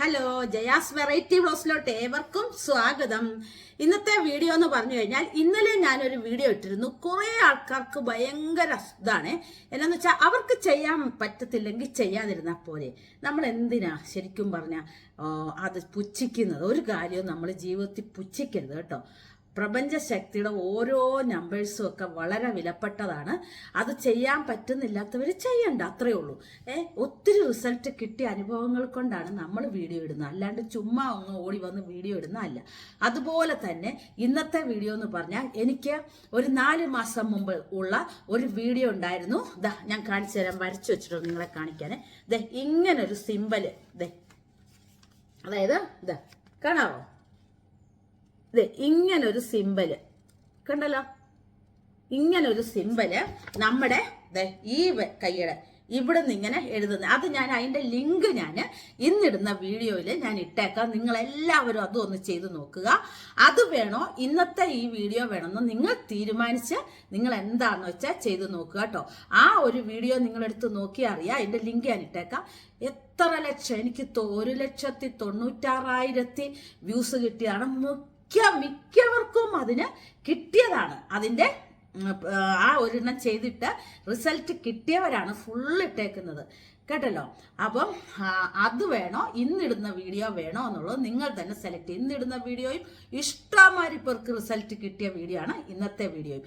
Hello Jaya's variety ബ്ലോസിലോട്ട് ഏവർക്കും സ്വാഗതം. ഇന്നത്തെ വീഡിയോ എന്ന് പറഞ്ഞു കഴിഞ്ഞാൽ ഇന്നലെ ഞാനൊരു വീഡിയോ ഇട്ടിരുന്നു. കുറേ ആൾക്കാർക്ക് ഭയങ്കര ഇതാണ്. എന്നാന്ന് വെച്ചാൽ അവർക്ക് ചെയ്യാൻ പറ്റത്തില്ലെങ്കിൽ ചെയ്യാതിരുന്നാൽ പോലെ നമ്മൾ എന്തിനാ ശരിക്കും പറഞ്ഞാൽ അത് പുച്ഛിക്കുന്നത്? ഒരു കാര്യവും നമ്മൾ ജീവിതത്തിൽ പുച്ഛിക്കരുത് കേട്ടോ. പ്രപഞ്ച ശക്തിയുടെ ഓരോ നമ്പേഴ്സും ഒക്കെ വളരെ വിലപ്പെട്ടതാണ്. അത് ചെയ്യാൻ പറ്റുന്നില്ലാത്തവർ ചെയ്യണ്ട അത്രയേ ഉള്ളൂ. ഏ ഒത്തിരി റിസൾട്ട് കിട്ടിയ അനുഭവങ്ങൾ കൊണ്ടാണ് നമ്മൾ വീഡിയോ ഇടുന്നത്. അല്ലാണ്ട് ചുമ്മാ ഒന്ന് ഓടി വന്ന് വീഡിയോ ഇടുന്നതല്ല അതുപോലെ തന്നെ ഇന്നത്തെ വീഡിയോ എന്ന് പറഞ്ഞാൽ എനിക്ക് ഒരു നാല് മാസം മുമ്പ് ഉള്ള ഒരു വീഡിയോ ഉണ്ടായിരുന്നു. ദാ ഞാൻ കാണിച്ചു തരാം. വരച്ചു വെച്ചിട്ടുണ്ട് നിങ്ങളെ കാണിക്കാൻ ദേ ഇങ്ങനൊരു സിമ്പൽ ദേ അതായത് ഇതാ കാണാവോ? ഇത് ഇങ്ങനൊരു സിമ്പൽ. കണ്ടല്ലോ? ഇങ്ങനൊരു സിമ്പൽ നമ്മുടെ ഈ കൈയുടെ ഇവിടെ നിന്ന് ഇങ്ങനെ എഴുതുന്നത് അത് ഞാൻ അതിന്റെ ലിങ്ക് ഞാൻ ഇന്നിടുന്ന വീഡിയോയിൽ ഞാൻ ഇട്ടേക്കാം. നിങ്ങൾ എല്ലാവരും അതും ഒന്ന് ചെയ്ത് നോക്കുക. അത് വേണോ? ഇന്നത്തെ ഈ വീഡിയോ വേണമെന്ന് നിങ്ങൾ തീരുമാനിച്ച് നിങ്ങൾ എന്താണെന്ന് വെച്ചാൽ ചെയ്ത് നോക്കുക കേട്ടോ. ആ ഒരു വീഡിയോ നിങ്ങളെടുത്ത് നോക്കി അറിയാം. അതിന്റെ ലിങ്ക് ഞാൻ ഇട്ടേക്കാം. എത്ര ലക്ഷം? എനിക്ക് ഒരു ലക്ഷത്തി തൊണ്ണൂറ്റാറായിരത്തി വ്യൂസ് കിട്ടിയതാണ്. മിക്ക മിക്കവർക്കും അതിന് കിട്ടിയതാണ്. അതിന്റെ ആ ഒരെണ്ണം ചെയ്തിട്ട് റിസൾട്ട് കിട്ടിയവരാണ് ഫുൾ ഇട്ടേക്കുന്നത്. കേട്ടല്ലോ? അപ്പം അത് വേണോ? ഇന്നിടുന്ന വീഡിയോ വേണോ എന്നുള്ളത് നിങ്ങൾ തന്നെ സെലക്ട് ചെയ്യും ഇന്നിടുന്ന വീഡിയോയും ഇഷ്ടമാതിരി പേർക്ക് റിസൾട്ട് കിട്ടിയ വീഡിയോ ആണ് ഇന്നത്തെ വീഡിയോയും.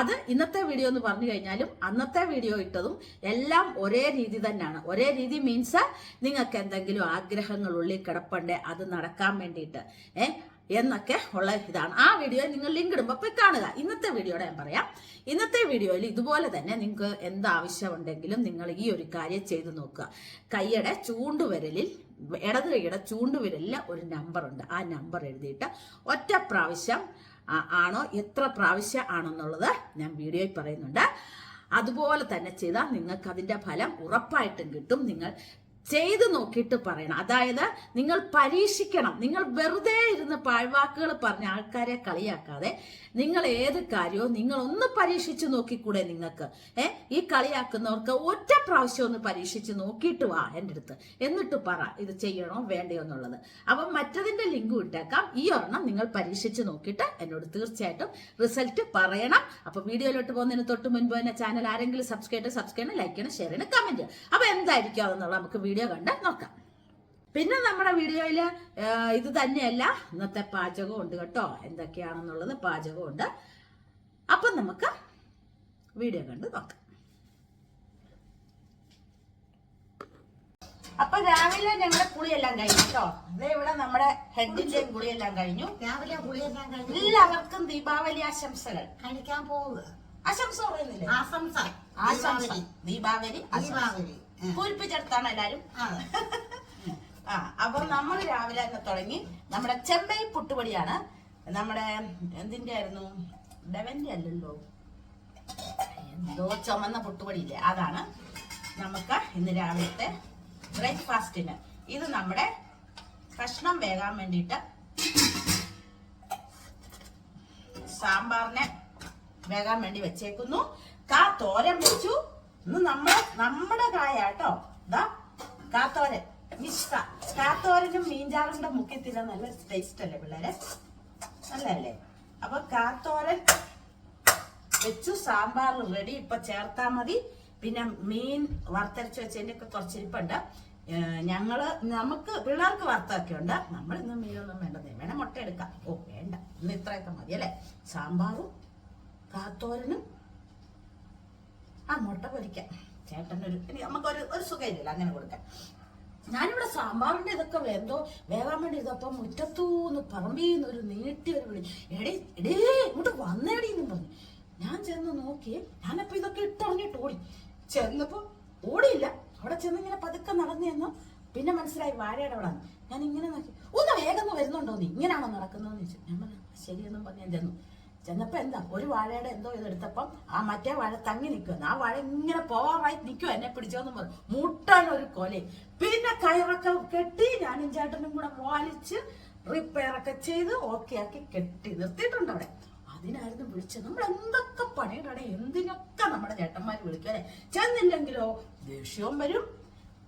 അത് ഇന്നത്തെ വീഡിയോ എന്ന് പറഞ്ഞു കഴിഞ്ഞാലും അന്നത്തെ വീഡിയോ ഇട്ടതും എല്ലാം ഒരേ രീതി തന്നെയാണ്. ഒരേ രീതി മീൻസ് നിങ്ങൾക്ക് എന്തെങ്കിലും ആഗ്രഹങ്ങൾ ഉള്ളിൽ കിടപ്പണ്ടേ അത് നടക്കാൻ വേണ്ടിയിട്ട്. ഏ? എന്നൊക്കെ ഉള്ള ഇതാണ്. ആ വീഡിയോ നിങ്ങൾ ലിങ്ക് ഇടുമ്പോൾ പോയി കാണുക. ഇന്നത്തെ വീഡിയോയുടെ ഞാൻ പറയാം. ഇന്നത്തെ വീഡിയോയിൽ ഇതുപോലെ തന്നെ നിങ്ങൾക്ക് എന്താവശ്യമുണ്ടെങ്കിലും നിങ്ങൾ ഈ ഒരു കാര്യം ചെയ്തു നോക്കുക. കൈയുടെ ചൂണ്ടുവിരലിൽ ഇടത് കൈയുടെ ചൂണ്ടുവിരലിൽ ഒരു നമ്പർ ഉണ്ട്. ആ നമ്പർ എഴുതിയിട്ട് ഒറ്റ പ്രാവശ്യം ആണോ എത്ര പ്രാവശ്യം ആണെന്നുള്ളത് ഞാൻ വീഡിയോയിൽ പറയുന്നുണ്ട്. അതുപോലെ തന്നെ ചെയ്താൽ നിങ്ങൾക്ക് അതിന്റെ ഫലം ഉറപ്പായിട്ടും കിട്ടും. നിങ്ങൾ ചെയ്തു നോക്കിയിട്ട് പറയണം. അതായത് നിങ്ങൾ പരീക്ഷിക്കണം. നിങ്ങൾ വെറുതെ ഇരുന്ന് പാഴ്വാക്കുകൾ പറഞ്ഞ ആൾക്കാരെ കളിയാക്കാതെ നിങ്ങൾ ഏത് കാര്യവും നിങ്ങൾ ഒന്ന് പരീക്ഷിച്ച് നോക്കിക്കൂടെ നിങ്ങൾക്ക്. ഏ? ഈ കളിയാക്കുന്നവർക്ക് ഒറ്റ പ്രാവശ്യം ഒന്ന് പരീക്ഷിച്ച് നോക്കിയിട്ട് വാ എന്റെ അടുത്ത്. എന്നിട്ട് പറ ഇത് ചെയ്യണോ വേണ്ടയോ എന്നുള്ളത്. അപ്പം മറ്റതിന്റെ ലിങ്ക് ഇട്ടേക്കാം. ഈ ഒരെണ്ണം നിങ്ങൾ പരീക്ഷിച്ച് നോക്കിയിട്ട് എന്നോട് തീർച്ചയായിട്ടും റിസൾട്ട് പറയണം. അപ്പം വീഡിയോയിലോട്ട് പോകുന്നതിന് തൊട്ട് മുൻപ് തന്നെ ചാനൽ ആരെങ്കിലും സബ്സ്ക്രൈബ് സബ്സ്ക്രൈബ് ചെയ്യണം ലൈക്ക് ചെയ്യണം ഷെയർ ചെയ്യണം കമന്റ് ചെയ്യണം. അപ്പൊ എന്തായിരിക്കും അതെന്നുള്ള നമുക്ക് വീഡിയോ കണ്ട് നോക്കാം. പിന്നെ നമ്മുടെ വീഡിയോയിൽ ഇത് തന്നെയല്ല ഇന്നത്തെ പാചകം ഉണ്ട് കേട്ടോ. എന്തൊക്കെയാണെന്നുള്ളത് പാചകമുണ്ട് അപ്പം നമുക്ക് വീഡിയോ കണ്ട് നോക്കാം. അപ്പൊ രാവിലെ ഞങ്ങളുടെ കുളിയെല്ലാം കഴിഞ്ഞു കേട്ടോ. അതേ ഇവിടെ നമ്മുടെ ഹെഡിന്റെയും കുളിയെല്ലാം കഴിഞ്ഞു. രാവിലെ കുളിയെല്ലാം കഴിഞ്ഞു. എല്ലാവർക്കും ദീപാവലി ആശംസകൾ. കഴിക്കാൻ പോവുക. ആശംസ പറയുന്നില്ലേ? ആശംസ. ആശംസ. ദീപാവലി. ദീപാവലി. പൂരിപ്പിച്ചെടുത്താണ് എല്ലാരും. ആ. അപ്പൊ നമ്മൾ രാവിലെ തന്നെ തുടങ്ങി. നമ്മുടെ ചെമ്പൈ പുട്ടുപൊടിയാണ്. നമ്മുടെ എന്തിന്റെ ആയിരുന്നു ഡെവന്റെ അല്ലല്ലോ. എന്തോ ചുമന്ന പുട്ടുപൊടിയില്ലേ? അതാണ് നമുക്ക് ഇന്ന് രാവിലത്തെ ബ്രേക്ക്ഫാസ്റ്റിന്. ഇത് നമ്മുടെ കഷ്ണം വേകാൻ വേണ്ടിയിട്ട് സാമ്പാറിനെ വേകാൻ വേണ്ടി വെച്ചേക്കുന്നു. കാ തോരൻ വെച്ചു. ഇന്ന് നമ്മുടെ നമ്മുടെ കായ കേട്ടോ. ഇതാ കാത്തോരൻ. മിശ്ര. കാത്തോരനും മീൻചാറും കൂടെ മുക്കി തിന്നാൻ നല്ല ടേസ്റ്റ് അല്ലേ പിള്ളേരെ? നല്ലല്ലേ അപ്പൊ കാത്തോരൻ വെച്ചു സാമ്പാർ റെഡി ഇപ്പൊ ചേർത്താ മതി. പിന്നെ മീൻ വറുത്തരച്ച് വെച്ചതിന്റെ ഒക്കെ കുറച്ചിരിപ്പുണ്ട് ഞങ്ങൾ നമുക്ക് പിള്ളേർക്ക് വറുത്തൊക്കെ ഉണ്ട് നമ്മൾ ഇന്ന് മീനൊന്നും വേണ്ടത്. വേണേ മുട്ട എടുക്കാം. ഓ വേണ്ട. ഇന്ന് ഇത്രയൊക്കെ മതി അല്ലേ? സാമ്പാറും കാത്തോരനും ആ മുട്ട പൊരിക്കാം. ചേട്ടനൊരു നമുക്കൊരു ഒരു സുഖമില്ല അങ്ങനെ കൊടുക്കാം ഞാനിവിടെ സാമ്പാറിന്റെ ഇതൊക്കെ എന്തോ വേവാൻ വേണ്ടി ഇതപ്പം മുറ്റത്തൂന്ന് പറമ്പീന്ന് ഒരു നീട്ടി ഒരു വിളി. എടേ എടേ ഇങ്ങോട്ട് വന്നേടി എന്നും പറഞ്ഞു. ഞാൻ ചെന്ന് നോക്കി ഞാനപ്പോ ഇതൊക്കെ ഇട്ടറിഞ്ഞിട്ട് ഓടി. ചെന്നപ്പോ ഓടിയില്ല. അവിടെ ചെന്ന് ഇങ്ങനെ പതുക്കെ നടന്നു ചെന്നു. പിന്നെ മനസ്സിലായി വാഴയുടെ അവിടെ ഞാൻ ഇങ്ങനെ നോക്കി ഒന്ന് വേഗം വരുന്നുണ്ടോ നീ? ഇങ്ങനെയാണോ നടക്കുന്നതെന്ന് ചോദിച്ചു. ഞാൻ പറഞ്ഞു ശരിയെന്നും പറഞ്ഞു ഞാൻ ചെന്നു. ചെന്നപ്പോ എന്താ ഒരു വാഴയുടെ എന്തോ ഇതെടുത്തപ്പം ആ മറ്റേ വാഴ തങ്ങി നിൽക്കുന്നു ആ വാഴ ഇങ്ങനെ പോവാറായി നിൽക്കും എന്നെ പിടിച്ചോന്ന് പറഞ്ഞു. മുട്ടാൻ ഒരു കൊലയും പിന്നെ കയറൊക്കെ കെട്ടി ഞാനും ചേട്ടനും കൂടെ വാലിച്ച് റിപ്പയർ ഒക്കെ ചെയ്ത് ഓക്കെ ആക്കി കെട്ടി നിർത്തിയിട്ടുണ്ട് അവിടെ. അതിനായിരുന്നു വിളിച്ചത്. നമ്മൾ എന്തൊക്കെ പണിയിടണേ എന്തിനൊക്കെ നമ്മുടെ ചേട്ടന്മാര് വിളിക്കാനെ? ചെന്നില്ലെങ്കിലോ ദേഷ്യവും വരും.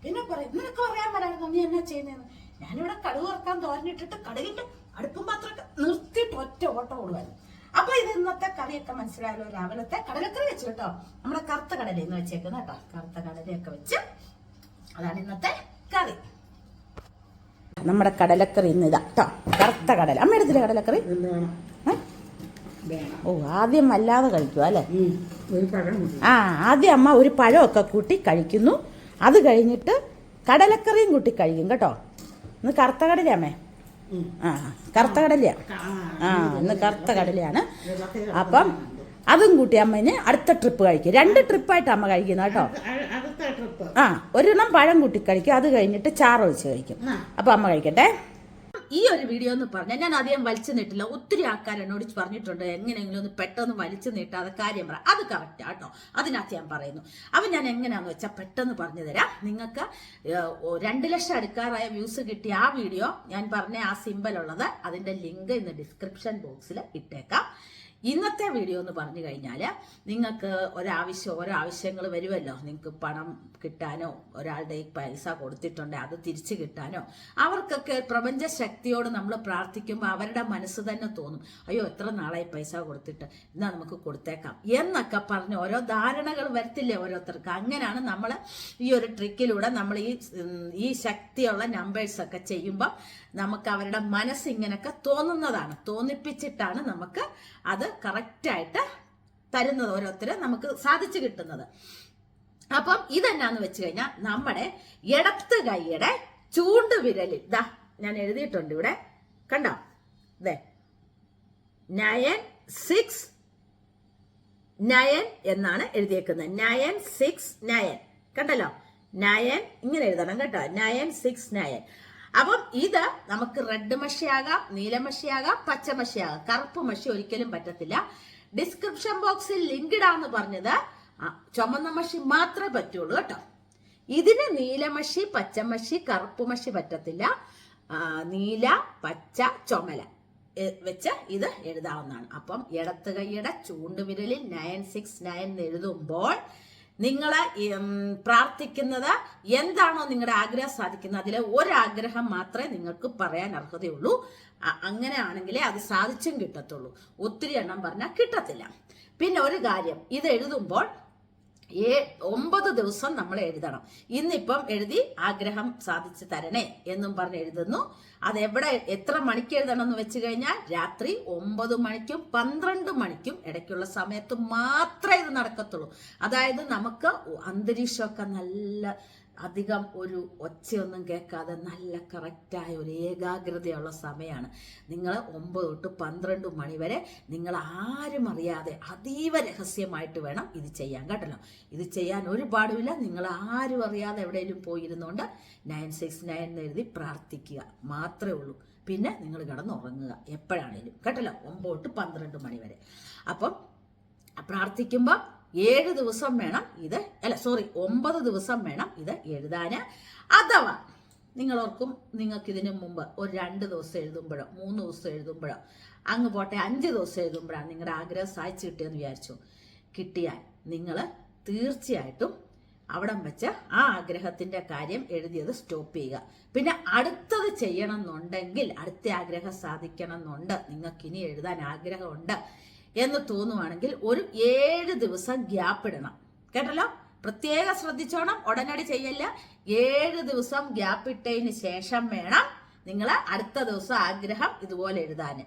പിന്നെ പറയും നിനക്ക് പറയാൻ വരായിരുന്നു നീ എന്നാ ചെയ്യുന്നതെന്ന് ഞാനിവിടെ കടുക് ഇറക്കാൻ തോരനിട്ടിട്ട് കടുകിന്റെ അടുപ്പും പാത്രമൊക്കെ നിർത്തിയിട്ട് ഒറ്റ ഓട്ടം ഓടുവായിരുന്നു. അപ്പൊ ഇത് ഇന്നത്തെ കറിയൊക്കെ മനസ്സിലായല്ലോ രാവിലത്തെ കടലക്കറി വെച്ചു കേട്ടോ. നമ്മുടെ കറുത്ത കടല എന്ന് വെച്ചേക്കുന്ന കേട്ടോ. കറുത്ത കടലയൊക്കെ വെച്ച് അതാണ് ഇന്നത്തെ കറി. നമ്മുടെ കടലക്കറി ഇന്ന് ഇതാ കേട്ടോ കറുത്ത കടല. അമ്മ എടുത്തില്ല കടലക്കറി? ഓ ആദ്യം അല്ലാതെ കഴിക്കുക അല്ലേ? ആ ആദ്യം അമ്മ ഒരു പഴമൊക്കെ കൂട്ടി കഴിക്കുന്നു. അത് കഴിഞ്ഞിട്ട് കടലക്കറിയും കൂട്ടി കഴിക്കും കേട്ടോ. ഇന്ന് കറുത്ത കടലയാമേ ആ കറുത്ത കടലയാണ് ആ ഇന്ന് കറുത്ത കടലയാണ്. അപ്പം അതും കൂട്ടി അമ്മ ഇനി അടുത്ത ട്രിപ്പ് കഴിക്കും. രണ്ട് ട്രിപ്പായിട്ട് അമ്മ കഴിക്കുന്ന കേട്ടോ. ആ ഒരെണ്ണം പഴം കൂട്ടി കഴിക്കും. അത് കഴിഞ്ഞിട്ട് ചാറ് ഒഴിച്ച് കഴിക്കും. അപ്പൊ അമ്മ കഴിക്കട്ടെ. ഈ ഒരു വീഡിയോ എന്ന് പറഞ്ഞാൽ ഞാൻ അധികം വലിച്ചു നീട്ടില്ല. ഒത്തിരി ആൾക്കാർ എന്നോട് പറഞ്ഞിട്ടുണ്ട് എങ്ങനെയെങ്കിലും ഒന്ന് പെട്ടെന്ന് വലിച്ചു നീട്ടാതെ കാര്യം പറ. അത് കറക്റ്റ് ആട്ടോ അതിനകത്ത് ഞാൻ പറയുന്നു. അപ്പം ഞാൻ എങ്ങനെയാണെന്ന് വെച്ചാൽ പെട്ടെന്ന് പറഞ്ഞു തരാം. നിങ്ങൾക്ക് രണ്ട് ലക്ഷം അടുക്കാറായ വ്യൂസ് കിട്ടിയ ആ വീഡിയോ ഞാൻ പറഞ്ഞ ആ സിമ്പൽ ഉള്ളത് അതിന്റെ ലിങ്ക് ഇന്ന് ഡിസ്ക്രിപ്ഷൻ ബോക്സിൽ ഇട്ടേക്കാം. ഇന്നത്തെ വീഡിയോ എന്ന് പറഞ്ഞു കഴിഞ്ഞാൽ നിങ്ങൾക്ക് ഒരാവശ്യം ഓരോ ആവശ്യങ്ങൾ വരുമല്ലോ നിങ്ങൾക്ക് പണം കിട്ടാനോ ഒരാളുടെ പൈസ കൊടുത്തിട്ടുണ്ട് അത് തിരിച്ചു കിട്ടാനോ അവർക്കൊക്കെ പ്രപഞ്ച ശക്തിയോട് നമ്മൾ പ്രാർത്ഥിക്കുമ്പോൾ അവരുടെ മനസ്സ് തന്നെ തോന്നും. അയ്യോ എത്ര നാളായി പൈസ കൊടുത്തിട്ട്? എന്നാൽ നമുക്ക് കൊടുത്തേക്കാം. എന്നൊക്കെ പറഞ്ഞ് ഓരോ ധാരണകൾ വരത്തില്ലേ ഓരോരുത്തർക്ക്. അങ്ങനെയാണ് നമ്മൾ ഈ ഒരു ട്രിക്കിലൂടെ നമ്മൾ ഈ ഈ ശക്തിയുള്ള നമ്പേഴ്സ് ഒക്കെ ചെയ്യുമ്പോൾ നമുക്ക് അവരുടെ മനസ്സ് തോന്നുന്നതാണ്. തോന്നിപ്പിച്ചിട്ടാണ് നമുക്ക് അത് കറക്റ്റായിട്ട് തരുന്നത് ഓരോരുത്തർ നമുക്ക് സാധിച്ചു കിട്ടുന്നത്. അപ്പം ഇതെന്നാന്ന് വെച്ച് കഴിഞ്ഞാൽ നമ്മുടെ ഇടത്ത് കൈയുടെ ചൂണ്ടുവിരലിൽ ദാ ഞാൻ എഴുതിയിട്ടുണ്ട് ഇവിടെ കണ്ടോ? നയൻ സിക്സ് നയൻ എന്നാണ് എഴുതിയേക്കുന്നത്. നയൻ സിക്സ് നയൻ കണ്ടല്ലോ? നയൻ ഇങ്ങനെ എഴുതണം കേട്ടോ. നയൻ സിക്സ് നയൻ അപ്പം ഇത് നമുക്ക് റെഡ് മഷിയാകാം നീലമഷിയാകാം പച്ചമഷിയാകാം കറുപ്പ് മഷി ഒരിക്കലും പറ്റത്തില്ല. ഡിസ്ക്രിപ്ഷൻ ബോക്സിൽ ലിങ്ക് ഇടാന്ന് പറഞ്ഞത് ചുമന്ന മഷി മാത്രമേ പറ്റുള്ളൂ കേട്ടോ. ഇതിന് നീലമഷി പച്ചമഷി കറുപ്പ് മഷി പറ്റത്തില്ല. നീല പച്ച ചുമല. വെച്ച് ഇത് എഴുതാവുന്നതാണ്. അപ്പം ഇടത്ത് കൈയുടെ ചൂണ്ടുവിരലിൽ നയൻ സിക്സ് നയൻ എഴുതുമ്പോൾ നിങ്ങൾ പ്രാർത്ഥിക്കുന്നത് എന്താണോ നിങ്ങളുടെ ആഗ്രഹം സാധിക്കുന്നത്. അതിലെ ഒരാഗ്രഹം മാത്രമേ നിങ്ങൾക്ക് പറയാൻ അർഹതയുള്ളൂ. അങ്ങനെയാണെങ്കിലേ അത് സാധിച്ചും കിട്ടത്തുള്ളൂ. ഒത്തിരി എണ്ണം പറഞ്ഞാൽ കിട്ടത്തില്ല. പിന്നെ ഒരു കാര്യം ഇത് എഴുതുമ്പോൾ ഏ ഒമ്പത് ദിവസം നമ്മൾ എഴുതണം. ഇന്നിപ്പം എഴുതി ആഗ്രഹം സാധിച്ചു തരണേ എന്നും പറഞ്ഞ് എഴുതുന്നു. അത് എവിടെ എത്ര മണിക്ക് എഴുതണം എന്ന് വെച്ച് കഴിഞ്ഞാൽ രാത്രി ഒമ്പത് മണിക്കും പന്ത്രണ്ട് മണിക്കും ഇടയ്ക്കുള്ള സമയത്ത് മാത്രമേ ഇത് നടക്കത്തുള്ളൂ. അതായത് നമുക്ക് അന്തരീക്ഷമൊക്കെ നല്ല അധികം ഒരു ഒച്ചയൊന്നും കേൾക്കാതെ നല്ല കറക്റ്റായ ഒരു ഏകാഗ്രതയുള്ള സമയമാണ്. നിങ്ങൾ ഒമ്പത് തൊട്ട് പന്ത്രണ്ട് മണി വരെ നിങ്ങൾ ആരും അറിയാതെ അതീവ രഹസ്യമായിട്ട് വേണം ഇത് ചെയ്യാൻ കേട്ടല്ലോ. ഇത് ചെയ്യാൻ ഒരുപാടുമില്ല നിങ്ങൾ ആരും അറിയാതെ എവിടെയെങ്കിലും പോയിരുന്നുകൊണ്ട് നയൻ സിക്സ് നയൻ എന്ന് എഴുതി പ്രാർത്ഥിക്കുക. മാത്രമേ ഉള്ളൂ. പിന്നെ നിങ്ങൾ കിടന്നുറങ്ങുക എപ്പോഴാണേലും. കേട്ടല്ലോ? ഒമ്പത് തൊട്ട് പന്ത്രണ്ട് മണി വരെ. അപ്പം പ്രാർത്ഥിക്കുമ്പോൾ ഏഴ് ദിവസം വേണം ഇത് അല്ല സോറി ഒമ്പത് ദിവസം വേണം ഇത് എഴുതാന് അഥവാ നിങ്ങളോർക്കും നിങ്ങൾക്ക് ഇതിനു മുമ്പ് ഒരു രണ്ട് ദിവസം എഴുതുമ്പോഴോ മൂന്ന് ദിവസം എഴുതുമ്പോഴോ അങ്ങ് പോട്ടെ അഞ്ച് ദിവസം എഴുതുമ്പോഴാണ് നിങ്ങളുടെ ആഗ്രഹം സാധിച്ചു കിട്ടിയെന്ന് വിചാരിച്ചു കിട്ടിയാൽ നിങ്ങൾ തീർച്ചയായിട്ടും അവിടം വെച്ച് ആ ആഗ്രഹത്തിന്റെ കാര്യം എഴുതിയത് സ്റ്റോപ്പ് ചെയ്യുക. പിന്നെ അടുത്തത് ചെയ്യണം എന്നുണ്ടെങ്കിൽ അടുത്ത ആഗ്രഹം സാധിക്കണം എന്നുണ്ട് നിങ്ങൾക്ക് ഇനി എഴുതാൻ ആഗ്രഹമുണ്ട്. എന്ന് തോന്നുവാണെങ്കിൽ ഒരു ഏഴ് ദിവസം ഗ്യാപ്പ് ഇടണം. കേട്ടല്ലോ? പ്രത്യേകം ശ്രദ്ധിച്ചോണം. ഉടനടി ചെയ്യല്ല. ഏഴ് ദിവസം ഗ്യാപ്പ് ഇട്ടതിന് ശേഷം വേണം നിങ്ങൾ അടുത്ത ദിവസം ആഗ്രഹം ഇതുപോലെ എഴുതാൻ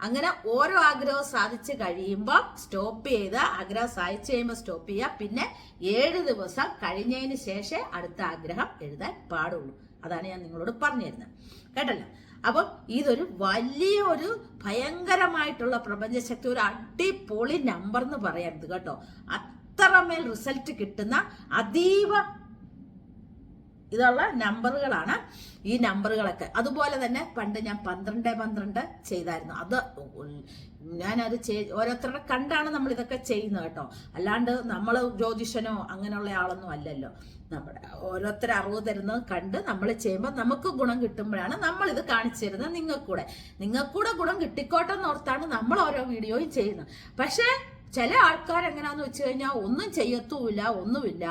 അങ്ങനെ ഓരോ ആഗ്രഹവും സാധിച്ചു കഴിയുമ്പോൾ സ്റ്റോപ്പ് ചെയ്ത് ആഗ്രഹം സാധിച്ചു കഴിയുമ്പോൾ സ്റ്റോപ്പ് ചെയ്യുക. പിന്നെ ഏഴ് ദിവസം കഴിഞ്ഞതിന് ശേഷം അടുത്ത ആഗ്രഹം എഴുതാൻ പാടുള്ളൂ. അതാണ് ഞാൻ നിങ്ങളോട് പറഞ്ഞു തരുന്നത് കേട്ടല്ലോ? അപ്പം ഇതൊരു വലിയ ഒരു ഭയങ്കരമായിട്ടുള്ള പ്രപഞ്ചശക്തി ഒരു അടിപൊളി നമ്പർ എന്ന് പറയരുത് കേട്ടോ. അത്രമേൽ റിസൾട്ട് കിട്ടുന്ന അതീവ ഇതുള്ള നമ്പറുകളാണ് ഈ നമ്പറുകളൊക്കെ. അതുപോലെ തന്നെ പണ്ട് ഞാൻ പന്ത്രണ്ട് പന്ത്രണ്ട് ചെയ്തായിരുന്നു. അത് ഞാനത് ചെയ് ഓരോരുത്തരുടെ കണ്ടാണ് നമ്മൾ ഇതൊക്കെ ചെയ്യുന്നത് കേട്ടോ. അല്ലാണ്ട് നമ്മൾ ജ്യോതിഷനോ അങ്ങനെയുള്ള ആളൊന്നും അല്ലല്ലോ. നമ്മുടെ ഓരോരുത്തർ അറിവ് തരുന്നത് കണ്ട് നമ്മൾ ചെയ്യുമ്പോൾ നമുക്ക് ഗുണം കിട്ടുമ്പോഴാണ് നമ്മൾ ഇത് കാണിച്ചു തരുന്നത് നിങ്ങൾക്കൂടെ. നിങ്ങൾക്കൂടെ ഗുണം കിട്ടിക്കോട്ടെ എന്നോർത്താണ് നമ്മൾ ഓരോ വീഡിയോയും ചെയ്യുന്നത്. പക്ഷേ ചില ആൾക്കാർ എങ്ങനെയാന്ന് വെച്ച് കഴിഞ്ഞാൽ ഒന്നും ചെയ്യത്തുമില്ല ഒന്നുമില്ല.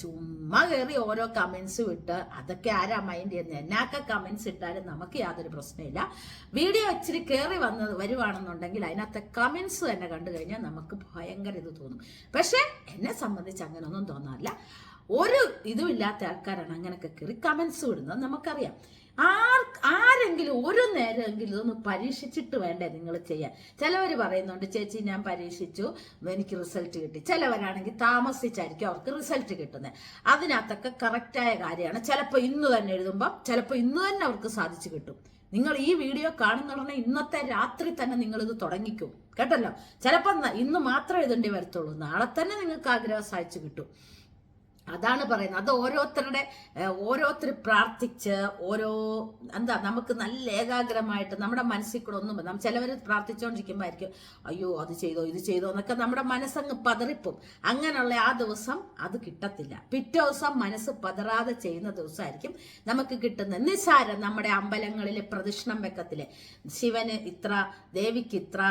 ചുമ്മാ കയറി ഓരോ കമൻസ് വിട്ട് അതൊക്കെ ആരാ മൈൻഡ് ചെയ്യുന്നത് എന്നാക്ക കമൻസ് ഇട്ടാലും നമുക്ക് യാതൊരു പ്രശ്നമില്ല. വീഡിയോ ഇച്ചിരി കയറി വന്ന് വരുവാണെന്നുണ്ടെങ്കിൽ അതിനകത്തെ കമൻസ് തന്നെ കണ്ടു കഴിഞ്ഞാൽ നമുക്ക് ഭയങ്കര ഇത് തോന്നും. പക്ഷെ എന്നെ സംബന്ധിച്ച് അങ്ങനെയൊന്നും തോന്നാറില്ല. ഒരു ഇതുമില്ലാത്ത ആൾക്കാരാണ് അങ്ങനെയൊക്കെ കയറി കമൻസ് വിടുന്നത് നമുക്കറിയാം. ആരെങ്കിലും ഒരു നേരമെങ്കിലും ഇതൊന്ന് പരീക്ഷിച്ചിട്ട് വേണ്ടേ നിങ്ങൾ ചെയ്യാൻ. ചിലവർ പറയുന്നുണ്ട് ചേച്ചി ഞാൻ പരീക്ഷിച്ചു. എനിക്ക് റിസൾട്ട് കിട്ടി. ചിലവരാണെങ്കിൽ താമസിച്ചായിരിക്കും അവർക്ക് റിസൾട്ട് കിട്ടുന്നത്. അതിനകത്തൊക്കെ കറക്റ്റായ കാര്യമാണ്. ചിലപ്പോൾ ഇന്ന് തന്നെ എഴുതുമ്പോൾ ചിലപ്പോൾ ഇന്ന് തന്നെ അവർക്ക് സാധിച്ചു കിട്ടും. നിങ്ങൾ ഈ വീഡിയോ കാണുന്ന കാണുന്നുടനെ ഇന്നത്തെ രാത്രി തന്നെ നിങ്ങൾ ഇത് തുടങ്ങിക്കും. കേട്ടല്ലോ? ചിലപ്പോൾ ഇന്ന് മാത്രമേ എഴുതേണ്ടി വരത്തുള്ളൂ. നാളെ തന്നെ നിങ്ങൾക്ക് ആഗ്രഹം സാധിച്ചു കിട്ടും. അതാണ് പറയുന്നത്. അത് ഓരോരുത്തരുടെ ഓരോരുത്തർ പ്രാർത്ഥിച്ച് ഓരോ എന്താ നമുക്ക് നല്ല ഏകാഗ്രമായിട്ട് നമ്മുടെ മനസ്സിൽ കൂടെ ഒന്നും നമ്മൾ ചിലവർ പ്രാർത്ഥിച്ചുകൊണ്ടിരിക്കുമ്പോൾ അയ്യോ അത് ചെയ്തോ ഇത് ചെയ്തോ എന്നൊക്കെ നമ്മുടെ മനസ്സങ്ങ് പതറിപ്പും അങ്ങനെയുള്ള ആ ദിവസം അത് കിട്ടത്തില്ല. പിറ്റേ ദിവസം മനസ്സ് പതറാതെ ചെയ്യുന്ന ദിവസമായിരിക്കും നമുക്ക് കിട്ടുന്നത്. നിസ്സാരം നമ്മുടെ അമ്പലങ്ങളിൽ പ്രദക്ഷിണം വെക്കത്തില്ലേ? ശിവന് ഇത്ര ദേവിക്ക് ഇത്ര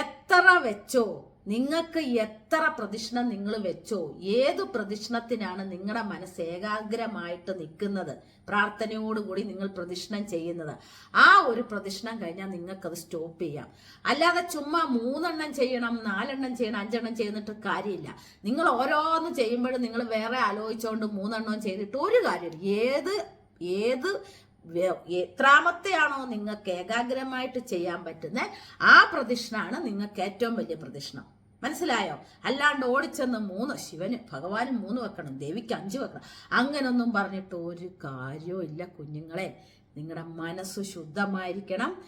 എത്ര വെച്ചോ നിങ്ങൾക്ക് എത്ര പ്രദക്ഷിണം നിങ്ങൾ വെച്ചോ ഏത് പ്രദക്ഷിണത്തിനാണ് നിങ്ങളുടെ മനസ്സ് ഏകാഗ്രമായിട്ട് നിൽക്കുന്നത് പ്രാർത്ഥനയോടുകൂടി നിങ്ങൾ പ്രദക്ഷിണം ചെയ്യുന്നത്. ആ ഒരു പ്രദക്ഷിണം കഴിഞ്ഞാൽ നിങ്ങൾക്കത് സ്റ്റോപ്പ് ചെയ്യാം. അല്ലാതെ ചുമ്മാ മൂന്നെണ്ണം ചെയ്യണം നാലെണ്ണം ചെയ്യണം അഞ്ചെണ്ണം ചെയ്യുന്നിട്ട് കാര്യമില്ല. നിങ്ങൾ ഓരോന്ന് ചെയ്യുമ്പോഴും നിങ്ങൾ വേറെ ആലോചിച്ചുകൊണ്ട് മൂന്നെണ്ണം ചെയ്തിട്ട് ഒരു കാര്യമില്ല. ഏത് ഏത് എത്രാമത്തെയാണോ നിങ്ങൾക്ക് ഏകാഗ്രമായിട്ട് ചെയ്യാൻ പറ്റുന്നത് ആ പ്രതിഷ്ഠാണ് നിങ്ങൾക്ക് ഏറ്റവും വലിയ പ്രദക്ഷിണം മനസ്സിലായോ? അല്ലാണ്ട് ഓടിച്ചെന്ന് മൂന്ന് ശിവന് ഭഗവാനും മൂന്ന് വെക്കണം ദേവിക്ക് അഞ്ച് വെക്കണം. അങ്ങനൊന്നും പറഞ്ഞിട്ട് ഒരു കാര്യവും ഇല്ല കുഞ്ഞുങ്ങളെ. നിങ്ങളുടെ മനസ്സ് ശുദ്ധമായിരിക്കണം.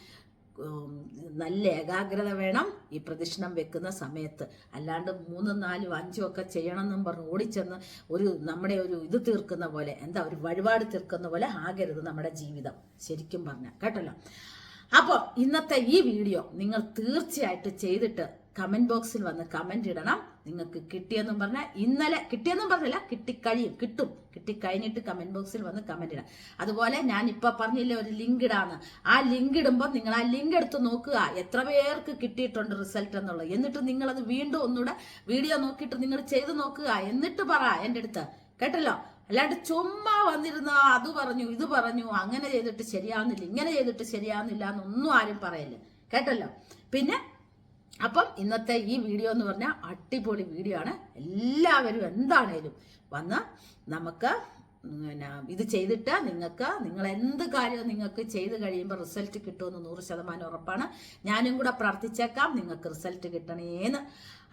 നല്ല ഏകാഗ്രത വേണം ഈ പ്രദക്ഷിണം വെക്കുന്ന സമയത്ത്. അല്ലാണ്ട് മൂന്നും നാലും അഞ്ചും ഒക്കെ ചെയ്യണമെന്നും പറഞ്ഞ് ഓടിച്ചെന്ന് ഒരു നമ്മുടെ ഒരു ഇത് തീർക്കുന്ന പോലെ എന്താ ഒരു വഴിപാട് തീർക്കുന്ന പോലെ ആകരുത് നമ്മുടെ ജീവിതം. ശരിക്കും പറഞ്ഞാൽ കേട്ടല്ലോ? അപ്പോൾ ഇന്നത്തെ ഈ വീഡിയോ നിങ്ങൾ തീർച്ചയായിട്ടും ചെയ്തിട്ട് കമന്റ് ബോക്സിൽ വന്ന് കമന്റ് ഇടണം. നിങ്ങൾക്ക് കിട്ടിയെന്നും പറഞ്ഞാൽ ഇന്നലെ കിട്ടിയെന്നും പറഞ്ഞില്ല കിട്ടിക്കഴിയും കിട്ടും. കിട്ടിക്കഴിഞ്ഞിട്ട് കമന്റ് ബോക്സിൽ വന്ന് കമന്റ് ഇടാം. അതുപോലെ ഞാൻ ഇപ്പൊ പറഞ്ഞില്ലേ ഒരു ലിങ്ക് ഇടാന്ന്. ആ ലിങ്ക് ഇടുമ്പോൾ നിങ്ങൾ ആ ലിങ്ക് എടുത്ത് നോക്കുക. എത്ര പേർക്ക് കിട്ടിയിട്ടുണ്ട് റിസൾട്ട് എന്നുള്ളത്. എന്നിട്ട് നിങ്ങളത് വീണ്ടും ഒന്നുകൂടെ വീഡിയോ നോക്കിയിട്ട് നിങ്ങൾ ചെയ്ത് നോക്കുക. എന്നിട്ട് പറ എന്റെ അടുത്ത്. കേട്ടല്ലോ? അല്ലാണ്ട് ചുമ്മാ വന്നിരുന്ന അത് പറഞ്ഞു ഇത് പറഞ്ഞു അങ്ങനെ ചെയ്തിട്ട് ശരിയാവുന്നില്ല ഇങ്ങനെ ചെയ്തിട്ട് ശരിയാവുന്നില്ല എന്നൊന്നും ആരും പറയല്ലേ? കേട്ടല്ലോ? പിന്നെ അപ്പം ഇന്നത്തെ ഈ വീഡിയോ എന്ന് പറഞ്ഞാൽ അടിപൊളി വീഡിയോ ആണ്. എല്ലാവരും എന്താണേലും വന്ന് നമുക്ക് പിന്നെ ഇത് ചെയ്തിട്ട് നിങ്ങൾക്ക് നിങ്ങൾ എന്ത് കാര്യവും നിങ്ങൾക്ക് ചെയ്ത് കഴിയുമ്പോൾ റിസൾട്ട് കിട്ടുമെന്ന് നൂറ് ശതമാനം ഉറപ്പാണ്. ഞാനും കൂടെ പ്രാർത്ഥിച്ചേക്കാം നിങ്ങൾക്ക് റിസൾട്ട് കിട്ടണേന്ന്.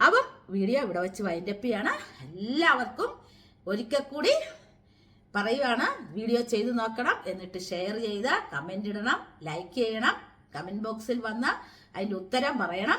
അപ്പം വീഡിയോ ഇവിടെ വെച്ച് വൈൻഡപ്പ് ചെയ്യാണ്. എല്ലാവർക്കും ഒരിക്കൽ കൂടി പറയുവാണ് വീഡിയോ ചെയ്ത് നോക്കണം എന്നിട്ട് ഷെയർ ചെയ്ത് കമന്റ് ഇടണം ലൈക്ക് ചെയ്യണം കമന്റ് ബോക്സിൽ വന്ന് അതിന്റെ ഉത്തരം പറയണം.